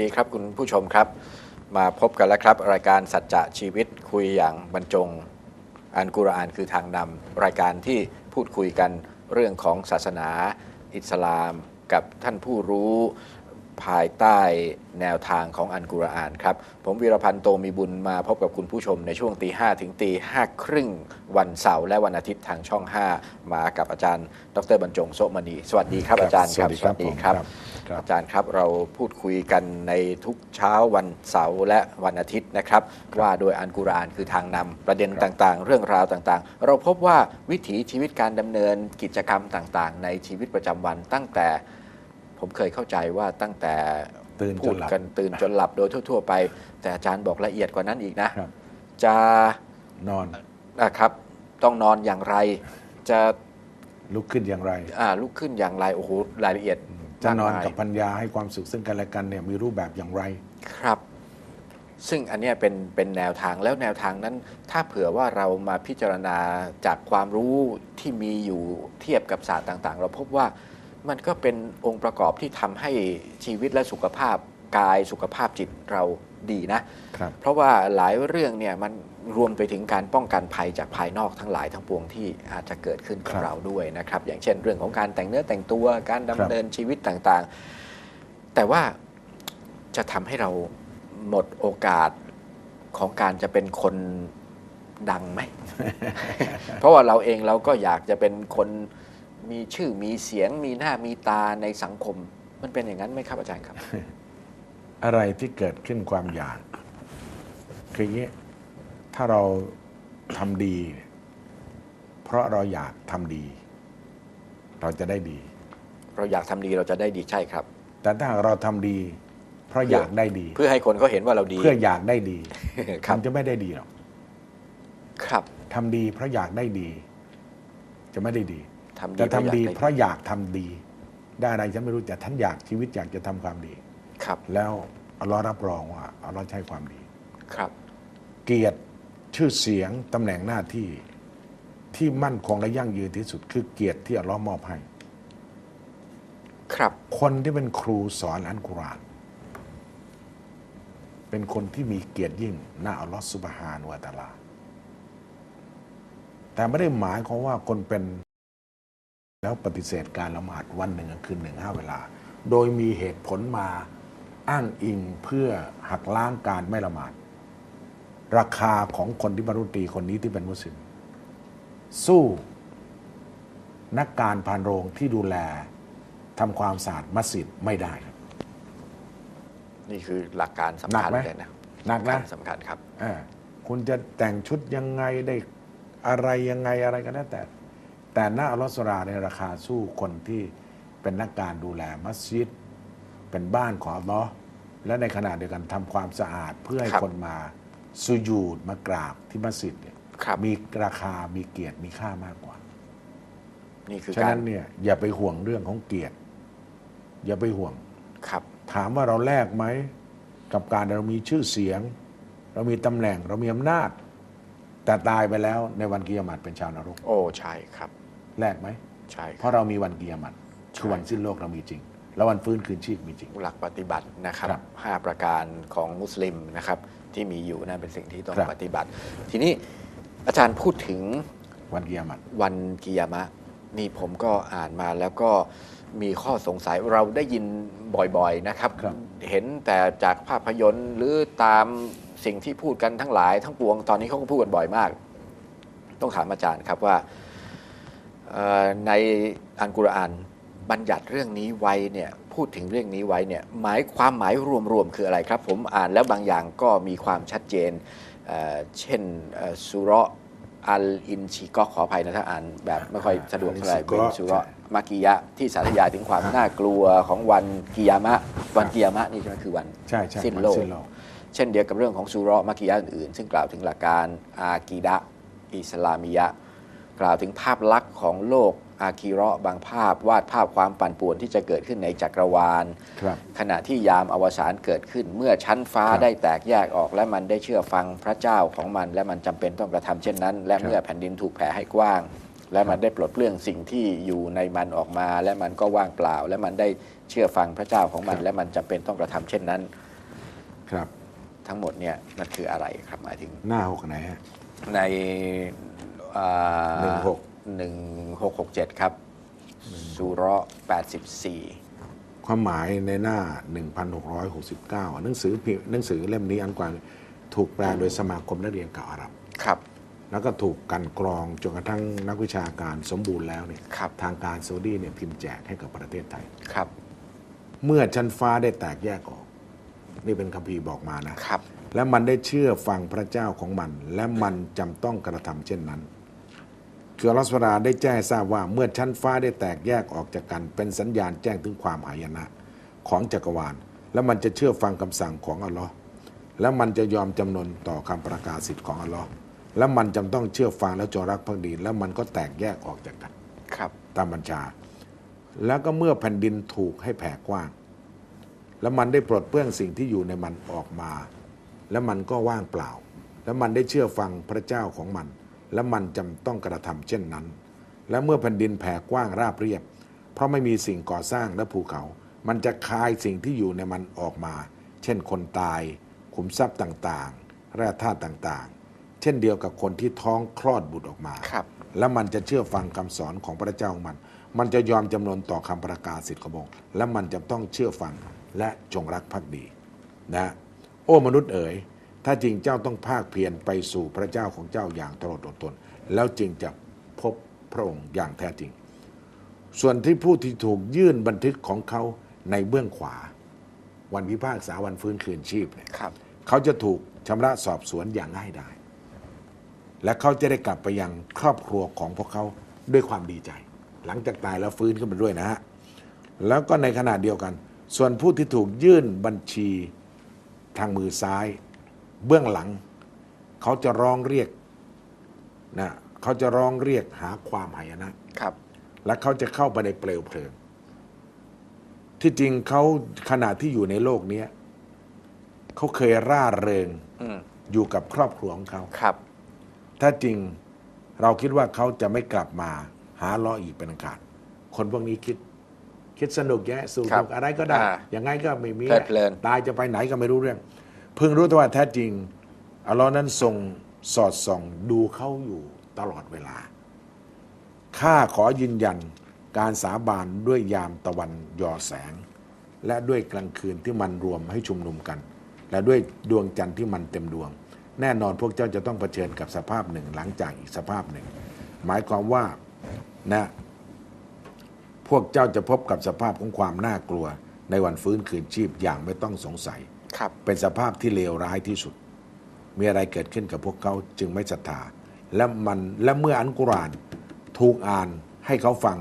ดีครับคุณผู้ชมครับ มาพบกันแล้วครับ รายการสัจจะชีวิตคุยอย่างบรรจงอันกุรอานคือทางนำรายการที่พูดคุยกันเรื่องของศาสนา อิสลาม กับท่านผู้รู้ ภายใต้แนวทางของอันกุรอานครับ ผมวีรพันธ์โตมีบุญมาพบกับคุณผู้ชมในช่วงตีห้ถึงตีห้าครึ่งวันเสาร์และวันอาทิตย์ทางช่อง 5 มากับอาจารย์ ดรบรรจงโสมณี สวัสดีครับอาจารย์ครับสวัสดีครับผมครับอาจารย์ครับเราพูดคุยกันในทุกเช้าวันเสาร์และวันอาทิตย์นะครับ ว่าโดยอันกุรอานคือทางนำประเด็นต่างๆ เรื่องราวต่างๆ เราพบว่าวิถีชีวิตการดำเนินกิจกรรมต่างๆ ในชีวิตประจำวันตั้งแต่ ผมเคยเข้าใจว่าตั้งแต่ตื่นจพูดนหลับ กันตื่นจนหลับโดยทั่ว ๆ ไป แต่อาจารย์บอกละเอียดกว่านั้นอีกนะ ครับ จะนอนนะครับต้องนอนอย่างไร จะลุกขึ้นอย่างไร อ่าลุกขึ้นอย่างไรโอ้โหรายละเอียดจะนอนมากมาย กับพัญญาให้ความสุขซึ่งกันและกันเนี่ยมีรูปแบบอย่างไร ครับ ซึ่งอันเนี้ยเป็นเป็นแนวทางแล้วแนวทางนั้น ถ้าเผื่อว่าเรามาพิจารณาจากความรู้ที่มีอยู่เทียบกับศาสตร์ต่าง ๆ เราพบว่า มันก็เป็นองค์ประกอบที่ทำให้ชีวิตและสุขภาพกายสุขภาพจิตเราดีนะครับเพราะว่าหลายเรื่องเนี่ยมันรวมไปถึงการป้องกันภัยจากภายนอกทั้งหลายทั้งปวงที่อาจจะเกิดขึ้นกับครับเราด้วยนะครับ อย่างเช่นเรื่องของการแต่งเนื้อแต่งตัวการครัดำบเนินชีวิตต่างๆ แต่ว่าจะทำให้เราหมดโอกาสของการจะเป็นคนดังไหม เพราะว่าเราเองเราก็อยากจะเป็นคน มีชื่อมีเสียง มีหน้ามีตาในสังคม มันเป็นอย่างนั้นไหมครับอาจารย์ครับ อะไรที่เกิดขึ้นความอยากคืออย่างนี้ถ้าเราทำดี เพราะเราอยากทำดี เราจะได้ดี เราอยากทำดีเราจะได้ดีใช่ครับ แต่ถ้าหากเราทำดี เพราะอยากได้ดี เพื่อให้คนเขาเห็นว่าเราดี เพื่ออยากได้ดีครับมันจะไม่ได้ดีหรอกครับทำดีเพราะอยากได้ดี จะไม่ได้ดี ทำดีแต่ทำดีอยากเพราะอยากทำดี ได้อะไรฉันไม่รู้แต่ท่านอยากชีวิตอยากจะทำความดี ครับ แล้วอัลลอฮ์รับรองว่าอัลลอฮ์ใช้ความดี ครับ เกียรติชื่อเสียงตำแหน่งหน้าที่ที่มั่นคงและยั่งยืนที่สุด คือเกียรติที่อัลลอฮ์มอบให้ ครับ คนที่เป็นครูสอนอันกุรอาน เป็นคนที่มีเกียรติยิ่งหน้าอัลลอฮ์สุบฮานุวะตะอาลา แต่ไม่ได้หมายความว่าคนเป็น แล้วปฏิเสธการละหมาดวันหนึ่งคืนหนึ่งห้าเวลา โดยมีเหตุผลมาอ้างอิงเพื่อหักล้างการไม่ละหมาด ราคาของคนที่บรรลุตรีคนนี้ที่เป็นมุสลิมสู้นักการพานโรงที่ดูแลทำความสะอาดมัสยิดไม่ได้ครับนี่คือหลักการสำหนัคัญกไหมเลยนะหนักนะสำคัญครับเออคุณจะแต่งชุดยังไงได้อะไรยังไงอะไรก็แล้วแต่ แต่หน้าอัลลอฮ์สุราในยราคาสู้คนที่เป็นนักการดูแลมัสยิด เป็นบ้านของอัลลอฮ์และในขณะเดียวกันทำความสะอาดเพื่อให้ครับคนมาสุญูดมากราบที่มัสยิดเนี่ยครับ มีราคามีเกียรติมีค่ามากกว่า นี่คือฉะการนั้นเนี่ยอย่าไปห่วงเรื่องของเกียรติ อย่าไปห่วง ครับถามว่าเราแลกไหม กับการเรามีชื่อเสียง เรามีตำแหน่งเรามีอำนาจ แต่ตายไปแล้วในวันกิยามัตเป็นชาวนรก โอ้ใช่ครับ แลกไหมใช่คเพรับราะเรามีวันกิยามัตคือวันสิ้นโลกเรามีจริง แล้ววันฟื้นคืนชีพมีจริง หลักปฏิบัตินะครับครับห้าประการของมุสลิมนะครับที่มีอยู่นั่นเป็นสิ่งที่ต้องครับปฏิบัติ ทีนี้อาจารย์พูดถึงวันกิยามัตวันกิยามะ นี่ผมก็อ่านมาแล้วก็มีข้อสงสัยเราได้ยินบ่อยๆนะครับครับเห็นแต่จากภาพยนตร์หรือตามสิ่งที่พูดกันทั้งหลาย ทั้งปวงตอนนี้เขาก็พูดกันบ่อยมาก ต้องถามอาจารย์ครับว่าเอ่อ ในอันกุรอานบัญญัติเรื่องนี้ไว้เนี่ยพูดถึงเรื่องนี้ไว้เนี่ยหมายความหมายรวมๆคืออะไรครับ ผมอ่านแล้วบางอย่างก็มีความชัดเจนเอ่อเช่นเอ่อสุเราะห์อัลอินชิก็ขออภัยนะถ้าอ่านแบบไม่ค่อยสะดวกเท่าไหร่อัลอิเป็นนชิสุกะเราะห์มากิยะที่สาธยายถึงความน่ากลัวของวันกิยามะวันกิยามะนี่ใช่ไหมคือวันใช่ใช่สิ้นวันโลกสิ้นโลกเช่นเดียวกับเรื่องของสุเราะห์มักกิยะอื่นๆ ซึ่งกล่าวถึงหลักการอากีดะห์อิสลามิยะห์ กล่าวถึงภาพลักษณ์ของโลกอาคีเราะห์บางภาพ วาดภาพความปั่นป่วนที่จะเกิดขึ้นในจักรวาลครับขณะที่ยามอวสานเกิดขึ้นเมื่อชั้นฟ้าครับได้แตกแยกออก และมันได้เชื่อฟังพระเจ้าของมัน และมันจำเป็นต้องกระทำเช่นนั้น และครับเมื่อแผ่นดินถูกแผ่ให้กว้าง และมันได้ปลดเปลื้องสิ่งที่อยู่ในมันออกมา และมันก็ว่างเปล่า และมันได้เชื่อฟังพระเจ้าของมัน และมันจำเป็นต้องกระทำเช่นนั้นครับ ทั้งหมดเนี่ยมันคืออะไรครับหมายถึงหน้าหกไหนฮะใน อ่าหนึ่งหกหนึ่งหกหกเจ็ดครับสุเราะห์แปดสิบสี่ความหมายในหน้า 1669 หนังสือพิมพ์หนังสือเล่มนี้อันกว่าถูกแปลโดยสมาคมนักเรียนเก่าอาหรับ ครับ แล้วก็ถูกกันกรองจนกระทั่งนักวิชาการสมบูรณ์แล้วเนี่ยครับ ทางการซาอุดีเนี่ยพิมพ์แจกให้กับประเทศไทย ครับ เมื่อชั้นฟ้าได้แตกแยกออก นี่เป็นคัมภีร์บอกมานะ ครับ และมันได้เชื่อฟังพระเจ้าของมัน และมันจำต้องกระทำเช่นนั้น คืออัลลอฮฺสุบฮานะฮูวะตะอาลาได้แจ้งให้ทราบว่าเมื่อชั้นฟ้าได้แตกแยกออกจากกัน เป็นสัญญาณแจ้งถึงความหายนะของจักรวาล และมันจะเชื่อฟังคำสั่งของอัลลอฮ์และมันจะยอมจำนนต่อคำประกาศสิทธิ์ของอัลลอฮ์และมันจำต้องเชื่อฟังและจงรักภักดีแล้วมันก็แตกแยกออกจากกันครับตามบัญชา แล้วก็เมื่อแผ่นดินถูกให้แผ่กว้าง แล้วมันได้ปลดเปลื้องสิ่งที่อยู่ในมันออกมา แล้วมันก็ว่างเปล่า แล้วมันได้เชื่อฟังพระเจ้าของมัน และมันจำต้องกระทำเช่นนั้น และเมื่อแผ่นดินแผ่กว้างราบเรียบ เพราะไม่มีสิ่งก่อสร้างและภูเขา มันจะคายสิ่งที่อยู่ในมันออกมา เช่นคนตาย ขุมทรัพย์ต่างๆ แร่ธาตุต่างๆ เช่นเดียวกับคนที่ท้องคลอดบุตรออกมาครับและมันจะเชื่อฟังคำสอนของพระเจ้าของมัน มันจะยอมจำนนต่อคำประกาศสิทธิ์ของพระองค์และมันจะต้องเชื่อฟังและจงรักภักดีนะ โอ้มนุษย์เอ๋ย ถ้าจริงเจ้าต้องภาคเพียรไปสู่พระเจ้าของเจ้าอย่างตลอดอดทนแล้วจึงจะพบพระองค์อย่างแท้จริง ส่วนที่ผู้ที่ถูกยื่นบันทึกของเขาในเบื้องขวา วันพิพากษาวันฟื้นคืนชีพเนี่ยครับเขาจะถูกชำระสอบสวนอย่างง่ายดายและเขาจะได้กลับไปยังครอบครัวของพวกเขาด้วยความดีใจ หลังจากตายแล้วฟื้นขึ้นมาด้วยนะฮะแล้วก็ในขณะเดียวกัน ส่วนผู้ที่ถูกยื่นบัญชีทางมือซ้าย เบื้องหลัง เขาจะร้องเรียกนะเขาจะร้องเรียกหาความหายนะครับ และเขาจะเข้าไปในเปลวเพลิง ที่จริงเขาขณะที่อยู่ในโลกเนี้ยเขาเคยร่าเริงอืมอยู่กับครอบครัวของเขาครับ ถ้าจริงเราคิดว่าเขาจะไม่กลับมาหาล้ออีกเป็นอันขาดคนพวกนี้คิด คิดสนุกแยะสูครับนุกอะไรก็ได้อ่าอย่างไงก็ไม่มีเพลิดเพลินตายจะไปไหนก็ไม่รู้เรื่องเพิ่งรู้ตว่าแท้จริงอัลลอฮ์นั้นทรงสอดส่องดูเขาอยู่ตลอดเวลา ข้าขอยืนยันการสาบานด้วยยามตะวันยอแสง และด้วยกลางคืนที่มันรวมให้ชุมนุมกัน และด้วยดวงจันทร์ที่มันเต็มดวง แน่นอนพวกเจ้าจะต้องเผชิญกับสภาพหนึ่งหลังจากอีกสภาพหนึ่ง หมายความว่านะพวกเจ้าจะพบกับสภาพของความน่ากลัวในวันฟื้นคืนชีพอย่างไม่ต้องสงสัย ครับเป็นสภาพที่เลวร้ายที่สุด มีอะไรเกิดขึ้นกับพวกเขาจึงไม่ศรัทธาและมันและเมื่ออันกุรานถูกอ่านให้เขาฟัง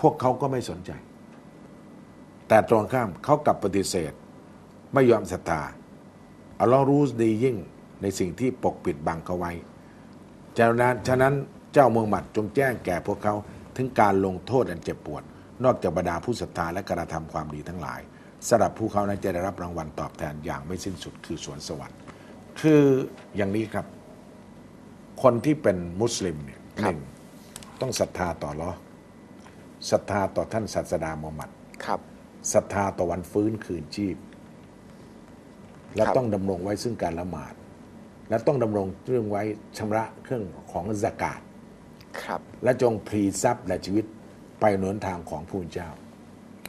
พวกเขาก็ไม่สนใจ แต่ตรงข้ามเขากลับปฏิเสธ ไม่ยอมศรัทธาอัลลอฮ์รู้ดียิ่งในสิ่งที่ปกปิดบังเขาไว้ฉะนั้นฉะนั้นเจ้าเมืองหมัดจงแจ้งแก่พวกเขาถึงการลงโทษอันเจ็บปวด นอกจากบรรดาผู้ศรัทธาและกระทำความดีทั้งหลาย สำหรับผู้เขานั้นจะได้รับรางวัลตอบแทนอย่างไม่สิ้นสุดคือสวนสวรรค์ คืออย่างนี้ครับ คนที่เป็นมุสลิมเนี่ยคหรับนึ่งต้องศรัทธาต่ออัลลอฮ์ศรัทธาต่อท่านศาสดามูฮัมหมัดครับศรัทธาต่อวันฟื้นคืนชีพ และครับต้องดำรงไว้ซึ่งการละหมาด และต้องดำรงเรื่องไว้ชำระเครื่องของสกาดครับ และจงพลีทรัพย์และชีวิตไปหนทางของผู้เป็นเจ้า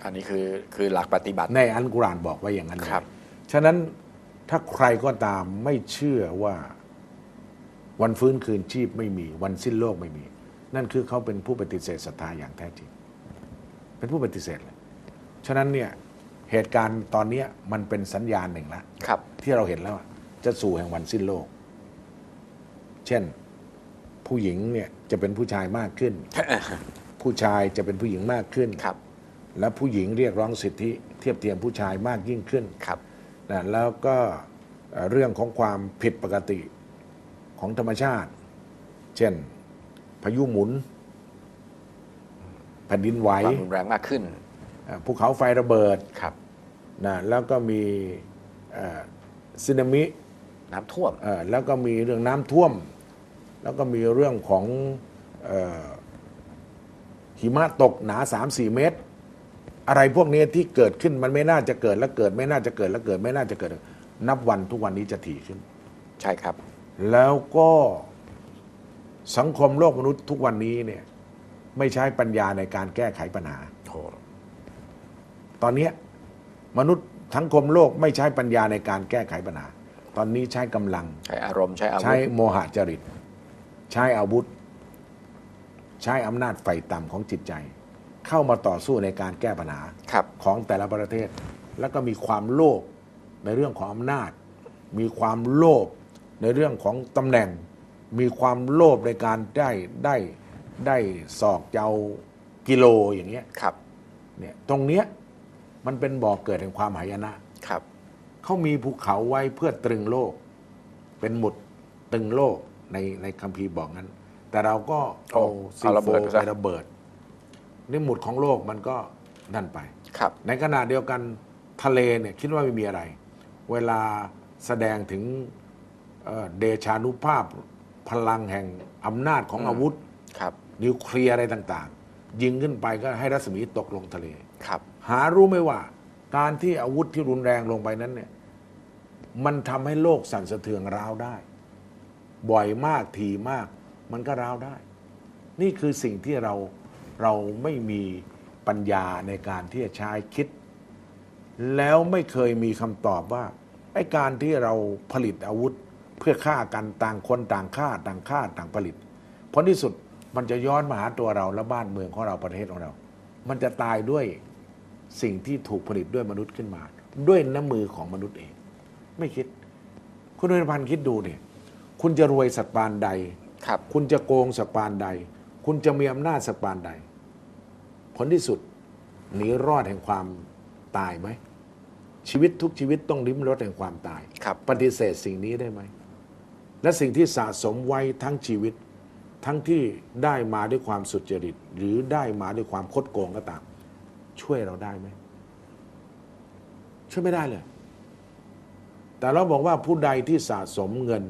อันนี้คือคือหลักปฏิบัติ ในอันกุรอานบอกไว้อย่างนั้นเลยครับ ฉะนั้นถ้าใครก็ตามไม่เชื่อว่าวันฟื้นคืนชีพไม่มีวันสิ้นโลกไม่มี นั่นคือเขาเป็นผู้ปฏิเสธศรัทธาอย่างแท้จริง เป็นผู้ปฏิเสธเลยฉะนั้นเนี่ยเหตุการณ์ตอนเนี้ยมันเป็นสัญญาณหนึ่งแล้วครับที่เราเห็นแล้วอะจะสู่แห่งวันสิ้นโลก เช่น ผู้หญิงเนี่ยจะเป็นผู้ชายมากขึ้น ผู้ชายจะเป็นผู้หญิงมากขึ้นครับ และผู้หญิงเรียกร้องสิทธิเทียบเทียมผู้ชายมากยิ่งขึ้นครับนะแล้วก็เอ่อเรื่องของความผิดปกติของธรรมชาติ เช่น พายุหมุน แผ่นดินไหวความรุนแรงมากขึ้นเอ่อภูเขาไฟระเบิดครับนะแล้วก็มีสึนามิน้ำท่วมเอ่อแล้วก็มีเรื่องน้ำท่วม แล้วก็มีเรื่องของเออหิมะตกหนา 3-4 เมตร อะไรพวกนี้ที่เกิดขึ้นมันไม่น่าจะเกิดแล้วเกิด ไม่น่าจะเกิดแล้วเกิด ไม่น่าจะเกิด นับวันทุกวันนี้จะถี่ขึ้น ใช่ครับ แล้วก็สังคมโลกมนุษย์ทุกวันนี้เนี่ย ไม่ใช้ปัญญาในการแก้ไขปัญหาโอ้ตอนเนี้ยมนุษย์สังคมโลกไม่ใช้ปัญญาในการแก้ไขปัญหา ตอนนี้ใช้กำลัง ใช้อารมณ์ใช้อาวุใช้ธโมหะจริต ใช้อาวุธ ใช้อำนาจไฟต่ำของจิตใจ เข้ามาต่อสู้ในการแก้ปัญหาครับของแต่ละประเทศ แล้วก็มีความโลภในเรื่องของอำนาจ มีความโลภในเรื่องของตำแหน่ง มีความโลภในการได้ได้ได้สอกเจ้ากิโลอย่างเงี้ยครับเนี่ยตรงเนี้ยมันเป็นบ่อกเกิดแห่งความหายนะครับ เขามีภูเขาไว้เพื่อตรึงโลก เป็นหมุดตรึงโลกในในคัมภีร์บอกนั้น แต่เราก็เอาซีเอาระโฟเบิดไปซะไประเบิด นี่หมุดของโลกมันก็นั่นไป ครับ ในขณะเดียวกันทะเลเนี่ยคิดว่าไม่มีอะไร เวลาแสดงถึงเอ่อเดชานุภาพพลังแห่งอำนาจของอืม อาวุธ ครับ นิวเคลียร์อะไรต่างๆ ยิงขึ้นไปก็ให้รัศมีตกลงทะเล ครับ หารู้ไหมว่า การที่อาวุธที่รุนแรงลงไปนั้นเนี่ยมันทำให้โลกสั่นสะเทือนร้าวได้ บ่อยมากทีมาก มันก็ร้าวได้ นี่คือสิ่งที่เรา เราไม่มีปัญญาในการที่จะใช้คิด แล้วไม่เคยมีคำตอบว่าไอ้การที่เราผลิตอาวุธเพื่อฆ่ากันต่างคนต่างฆ่าต่างฆ่าต่างผลิตผลที่สุดมันจะย้อนมาหาตัวเราและบ้านเมืองของเราประเทศของเรา มันจะตายด้วยสิ่งที่ถูกผลิตด้วยมนุษย์ขึ้นมา ด้วยน้ำมือของมนุษย์เอง ไม่คิด คุณนรพันธ์คิดดูเนี่ยคุณจะรวยสักปานใดครับคุณจะโกงสักปานใด คุณจะมีอำนาจสักปานใด ผลที่สุดหนีรอดแห่งความตายไหม ชีวิตทุกชีวิตต้องลิ้มรสแห่งความตาย ครับ ปฏิเสธสิ่งนี้ได้ไหม และสิ่งที่สะสมไว้ทั้งชีวิต ทั้งที่ได้มาด้วยความสุจริต หรือได้มาด้วยความคดโกงก็ตาม ช่วยเราได้ไหม ช่วยไม่ได้เลย แต่เราบอกว่าผู้ใดที่สะสมเงิน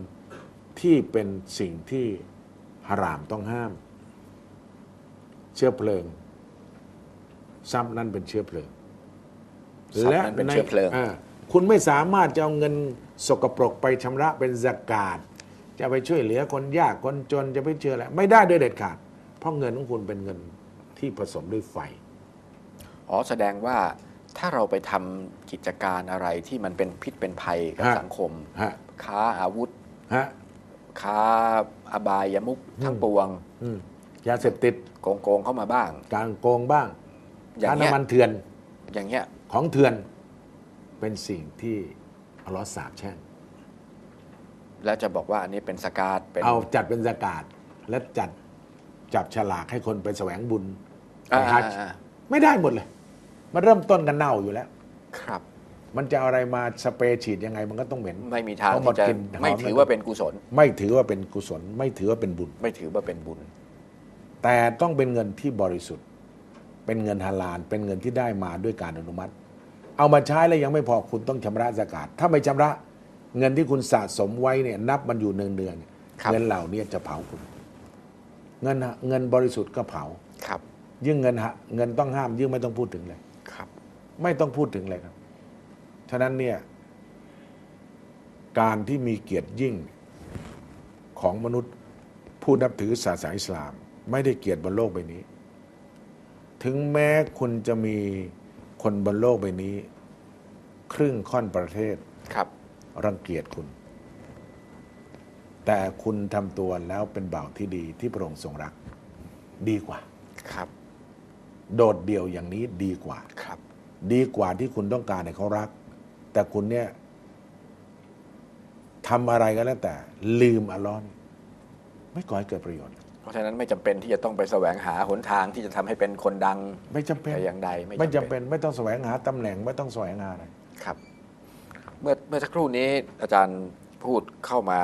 ที่เป็นสิ่งที่หารามต้องห้าม เชื้อเพลิง ทรัพย์นั้นเป็นเชื้อเพลิงทรัพย์นั้นเป็นเชื้อเพลิงาคุณไม่สามารถจะเอาเงินสกปรกไปชำระเป็นสกาดจะไปช่วยเหลือคนยากคนจนจะไปเชื่ออะไรไม่ได้โดยเด็ดขาด เพราะเงินของคุณเป็นเงินที่ผสมด้วยไฟ อ๋อแสดงว่าถ้าเราไปทำกิจการอะไรที่มันเป็นพิษเป็นภัยกับฮะสังคมฮะค้าอาวุธฮะค้าอบายมุกทั้งอืมปวงอืมยาเสพติดโกงโกงๆเข้ามาบ้าง การโกงบ้าง อย่าการงเงี้ยน้ำมันเถื่อนอย่างเงี้ยของเถื่อนเป็นสิ่งที่อัลลอฮ์สาบแช่งแล้วจะบอกว่าอันนี้เป็นสกาดเป็นเอาจัดเป็นสกาดและจัดจับฉลากให้คนไปแสวงบุญไปอ่าฮัจญ์อ่าไม่ได้หมดเลย มันเริ่มต้นกันเน่าอยู่แล้ว ครับ มันจะเอาอะไรมาสเปรย์ฉีดยังไงมันก็ต้องเหม็น ไม่มีทางเพราะหมที่ดจะกลิ่นหอม ไม่ถือว่าเป็นกุศล ไม่ถือว่าเป็นกุศล ไม่ถือว่าเป็นบุญ ไม่ถือว่าเป็นบุญ แต่ต้องเป็นเงินที่บริสุทธิ์ เป็นเงินฮาลาลเป็นเงินที่ได้มาด้วยการอนุมัติ เอามาใช้แล้วยังไม่พอคุณต้องชำระสกาดถ้าไม่ชำระเงินที่คุณสะสมไว้เนี่ยนับมันอยู่เนืองๆครับเงินเหล่านี้จะเผาคุณ เงินฮะเงินบริสุทธิ์ก็เผาครับ ยิ่งเงินฮะเงินต้องห้ามยิ่งไม่ต้องพูดถึงเลยครับ ไม่ต้องพูดถึงเลยครับ ฉะนั้นเนี่ย การที่มีเกียรติยิ่งของมนุษย์ผู้นับถือศาสนาอิสลาม ไม่ได้เกียรติบนโลกใบนี้ ถึงแม้คุณจะมีคนบนโลกใบนี้ ครึ่งค่อนประเทศครับ รังเกียจคุณ แต่คุณทำตัวแล้วเป็นบ่าวที่ดีที่พระองค์ทรงรัก ดีกว่าครับ โดดเดี่ยวอย่างนี้ดีกว่าครับ ดีกว่าที่คุณต้องการให้เขารัก แต่คุณเนี่ยทำอะไรก็แล้วแต่ ลืมอัลลอฮ์นี่ไม่ก่อให้เกิดประโยชน์ เพราะฉะนั้นไม่จำเป็นที่จะต้องไปแสวงหาหนทางที่จะทำให้เป็นคนดัง ไม่จำเป็นแต่อย่างใดไม่จำเป็นไม่ต้องแสวงหาตำแหน่งไม่ต้องแสวงหาอะไรครับ เมื่อเมื่อสักครู่นี้อาจารย์พูดเข้ามา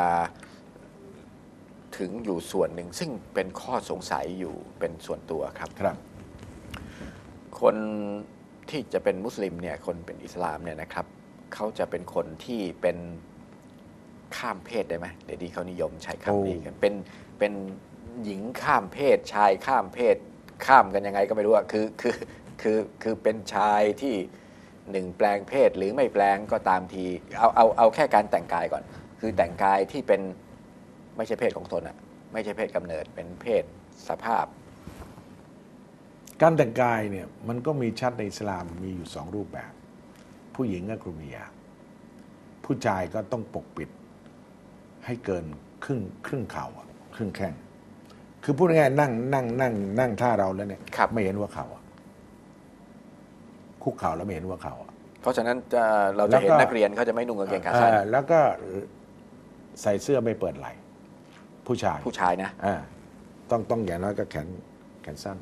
ถึงอยู่ส่วนหนึ่ง ซึ่งเป็นข้อสงสัยอยู่เป็นส่วนตัวครับครับ คนที่จะเป็นมุสลิมเนี่ยคนเป็นอิสลามเนี่ยนะครับเขาจะเป็นคนที่เป็นข้ามเพศได้ไหมเดี๋ยวนี้เขานิยมใช้คำนี้กันเป็นเป็น หญิงข้ามเพศชายข้ามเพศข้ามกันยังไงก็ไม่รู้อะคือคือคือคือเป็นชายที่หนึ่งแปลงเพศหรือไม่แปลงก็ตามทีเอาเอาเอาแค่การแต่งกายก่อน คือแต่งกายที่เป็นไม่ใช่เพศของตนอะไม่ใช่เพศกำเนิดเป็นเพศสภาพ การแต่งกายเนี่ยมันก็มีชัดในอิสลามมีอยู่สองรูปแบบ ผู้หญิงก็คลุมฮิญาผู้ชายก็ต้องปกปิดให้เกินครึ่งครึ่งเข่าครึ่งแข้ง คือพูดง่ายๆนั่งนั่งนั่งนั่งท่าเราแล้วเนี่ยครับ ไม่เห็นหัว่าเข่าอะคุกเข่าแล้วไม่เห็นหัว่าเข่าอะ เพราะฉะนั้นจะเราแล้จะวก็เห็นนักเรียนเขาจะไม่นุ่งกางเกงขาสั้นเอ่อแล้วก็ใส่เสื้อไม่เปิดไหล่ผู้ชายผู้ชายนะอ่าต้องต้องอย่างน้อยก็แขนแขนสั้น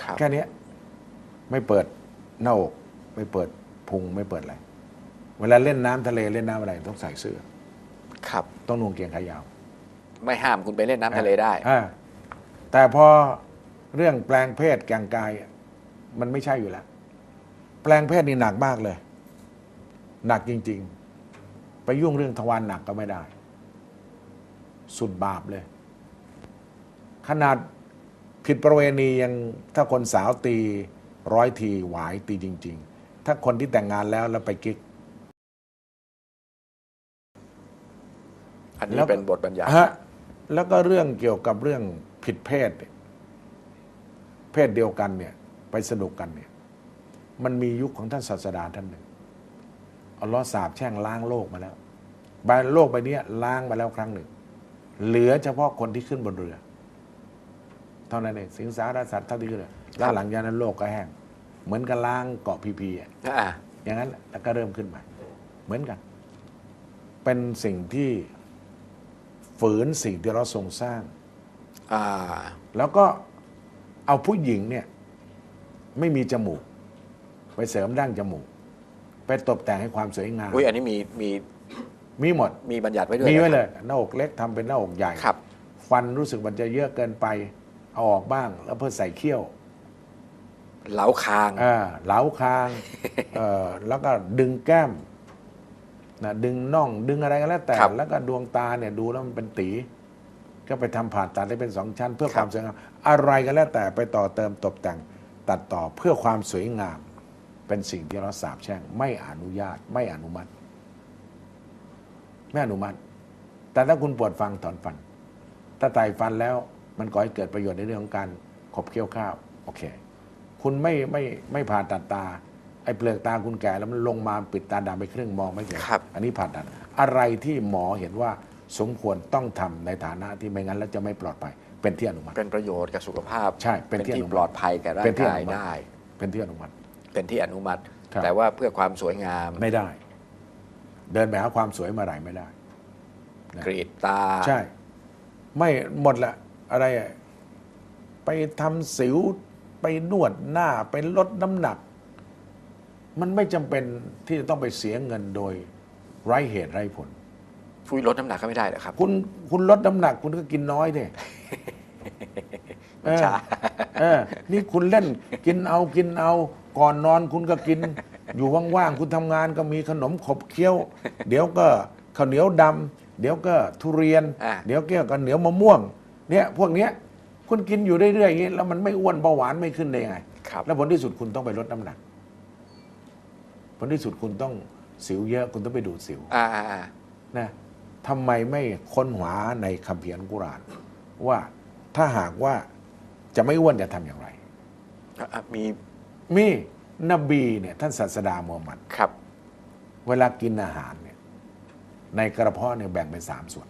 ครับ แค่เนี้ยไม่เปิดหน้าอกไม่เปิดพุงไม่เปิดอะไร เวลาเล่นน้ำทะเลเล่นน้ำอะไรต้องใส่เสื้อ ครับ ต้องนุ่งเกงขายาว ไม่ห้ามคุณไปเล่นน้ำทะเลได้ อ่าแต่พอเรื่องแปลงเพศแกงกายอะมันไม่ใช่อยู่แล้ว แปลงเพศนี่หนักมากเลย หนักจริง ๆ ไปยุ่งเรื่องทวารหนักก็ไม่ได้ สุดบาปเลย ขนาดผิดประเวณียังถ้าคนสาวตีร้อยทีหวายตีจริง ๆ ถ้าคนที่แต่งงานแล้วแล้วไปกิ๊ก อันนี้แล้วก็เป็นบทบัญญัติ ฮะ แล้วก็เรื่องเกี่ยวกับเรื่องผิดเพศเนี่ยเพศเดียวกันเนี่ยไปสนุกกันเนี่ยมันมียุคของท่านศาสดาท่านหนึ่งอัลลอฮ์สาบแช่งล้างโลกมาแล้วใบโลกใบเนี้ยล้างมาแล้วครั้งหนึ่ง เหลือเฉพาะคนที่ขึ้นบนเรือ เท่านั้นเองสิงสารสัตว์เท่าที่ขึ้นเรือแล้วหลังจากนั้นโลกก็แห้ง เหมือนกับล้างเกาะพีพีอะอ่าอย่างนั้นแหละแล้วก็เริ่มขึ้นใหม่เหมือนกัน เป็นสิ่งที่ ฝืนสิ่งที่เราทรงสร้าง อ่า แล้วก็เอาผู้หญิงเนี่ยไม่มีจมูก ไปเสริมดั้งจมูก ไปตกแต่งให้ความสวยงามอุ้ยอันนี้มีมีมีหมด มีบัญญัติไว้ด้วยมีไว้นะเลครับยหน้าอกเล็กทำเป็นหน้าอกใหญ่ครับ ฟันรู้สึกมันจะเยอะเกินไปเอาออกบ้าง แล้วเพื่อใส่เขี้ยวเหลาคางอ่าเหลาคางเอ่อแล้วก็ดึงแก้ม นะดึงน่องดึงอะไรก็แล้วแต่ ครับ แล้วก็ดวงตาเนี่ยดูแล้วมันเป็นตี ก็ไปทำผ่าตัดให้เป็นสองชั้น เพื่อคครับวามสวยงามอะไรก็แล้วแต่ไปต่อเติมตกแต่งตัดต่อเพื่อความสวยงาม เป็นสิ่งที่เราสาบแช่งไม่อนุญาตไม่อนุมัติ ไม่อนุมัติ แต่ถ้าคุณปวดฟันถอนฟัน ถ้าไต่ฟันแล้วมันก่อให้เกิดประโยชน์ในเรื่องของการขบเคี้ยวข้าว โอเค คุณไม่ไม่ไม่ผ่าตัดตา ไอ้เปลือกตาคุณแก่แล้วมันลงมาปิดตาดำไปครึ่งมองไม่เห็นครับ อันนี้ผ่าตัดอะไรที่หมอเห็นว่าสมควรต้องทำในฐานะที่ไม่งั้นแล้วจะไม่ปลอดภัย เป็นที่อนุมัติเป็นประโยชน์กับสุขภาพใช่เป็นที่อนุมัติปลอดภัยแก่ร่าเป็งนที่กายอนุมัติได้ เป็นที่อนุมัติ เป็นที่อนุมัติครับแต่ว่าเพื่อความสวยงามไม่ได้ เดินไปหาความสวยเมาไหร่ไม่ได้นะกรีดตา ใช่ ไม่หมดละอะไรอะไปทำสิวไปนวดหน้าไปลดน้ำหนัก มันไม่จำเป็นที่จะต้องไปเสียเงินโดยไร้เหตุไร้ผล ฟุยลดน้ำหนักก็ไม่ได้เหรอครับคุณคุณลดน้ำหนักคุณก็กินน้อยดิเออใช่เออ นี่คุณเล่นกินเอากินเอา ก่อนนอนคุณก็กิน อยู่ว่างๆคุณทำงานก็มีขนมขบเคี้ยว เดี๋ยวก็ข้าวเหนียวดำเดี๋ยวก็ทุเรียน อะเดี๋ยวก็ข้าวเหนียวมะม่วง เนี่ยพวกเนี้ยคุณกินอยู่เรื่อยๆอย่างนี้แล้วมันไม่อ้วนเบาหวานไม่ขึ้นได้ยังไง ครับ แล้วผลที่สุดคุณต้องไปลดน้ำหนัก ผลที่สุดคุณต้องสิวเยอะคุณต้องไปดูดสิวอ่าอ่าอ่านะทำไมไม่ค้นหาในคัมภีร์อัลกุรอาน ว่าถ้าหากว่าจะไม่อ้วนจะทำอย่างไรอะมีมีนบีเนี่ยท่านศาสดามูฮัมหมัดครับ เวลากินอาหารเนี่ยในกระเพาะเนี่ยแบ่งเป็นสามส่วน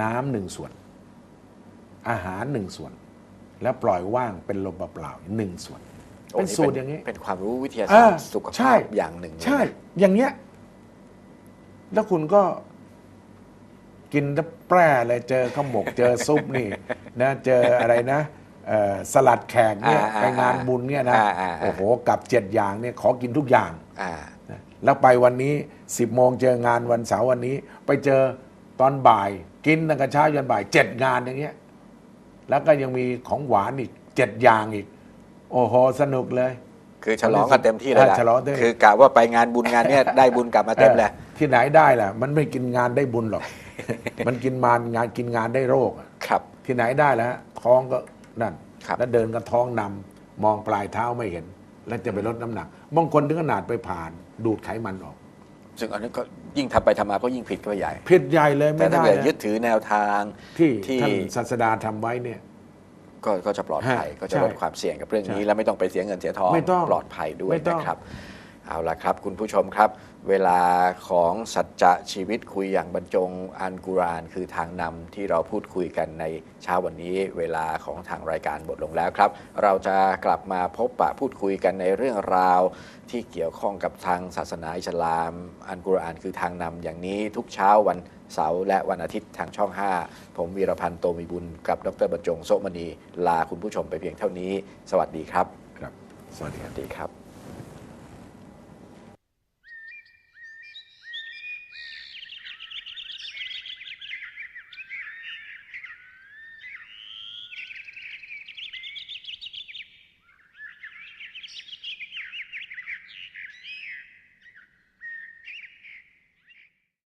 น้ำหนึ่งส่วน อาหารหนึ่งส่วน แล้วปล่อยว่างเป็นลมเปล่าๆหนึ่งส่วน เป็นสูตรอย่างนี้เป็นความรู้วิทยาอ่าศาสตร์สุขใช่ภาพอย่างหนึ่งเลยนะใช่ อย่างเงี้ย แล้วคุณก็กินแล้วแปร่เลยเจอข้าวหมก เจอซุปนี่นะเจออะไรนะเอ่อสลัดแขกเนี่ยอ่าอ่าไปงานบุญเนี่ยนะอ่าอ่าอ่าโอ้โหกับเจ็ดอย่างเนี่ยขอกินทุกอย่างอ่านะแล้วไปวันนี้10โมงเจองานวันเสาร์วันนี้ ไปเจอตอนบ่าย กินตั้งแต่เช้ายันบ่ายเจ็ดงานอย่างเงี้ย แล้วก็ยังมีของหวานอีกเจ็ดอย่างอีก โอ้โหสนุกเลย คือฉลองกันเต็มที่เลยอ่าละฉลองเต็มคือกะว่าไปงานบุญงานเนี้ยได้บุญกลับมาเต็มเลยออที่ไหนได้ล่ะ มันไม่กินงานได้บุญหรอก มันกินมางานกินงานได้โรคอะครับ ที่ไหนได้แล้วฮะท้องก็นั่นครับแล้วเดินกันท้องนำมองปลายเท้าไม่เห็น แล้วจะไปลดน้ำหนักบางคนถึงขนาดไปผ่าน ดูดไขมันออก ซึ่งอันนี้ก็ยิ่งทำไปทำมาก็ยิ่งผิดก็ใหญ่ ผิดใหญ่เลยแต่ไม่ถ้าได้เกิดนะยึดถือแนวทางที่ที่ท่านศาสดาทำไว้เนี่ย ก็ก็จะปลอดภัยฮะก็จะใช่ลดความเสี่ยงกับเรื่องนี้ใช่แล้วไม่ต้องไปเสียเงินเสียทองไม่ต้องปลอดภัยด้วยไม่ต้องนะครับเอาละครับ คุณผู้ชมครับ เวลาของสัจจะชีวิตคุยอย่างบรรจงอันกุรอานคือทางนำที่เราพูดคุยกันในเช้าวันนี้ เวลาของทางรายการหมดลงแล้วครับ เราจะกลับมาพบปะพูดคุยกันในเรื่องราว ที่เกี่ยวข้องกับทางศาสนาอิสลาม อันกุรอานคือทางนำอย่างนี้ทุกเช้าวัน เสาร์และวันอาทิตย์ทางช่อง 5 ผมวีรพันธ์โตมีบุญกับดรบรรจงโสมณี ลาคุณผู้ชมไปเพียงเท่านี้ สวัสดีครับ ครับ สวัสดีสครับวัสดีครับ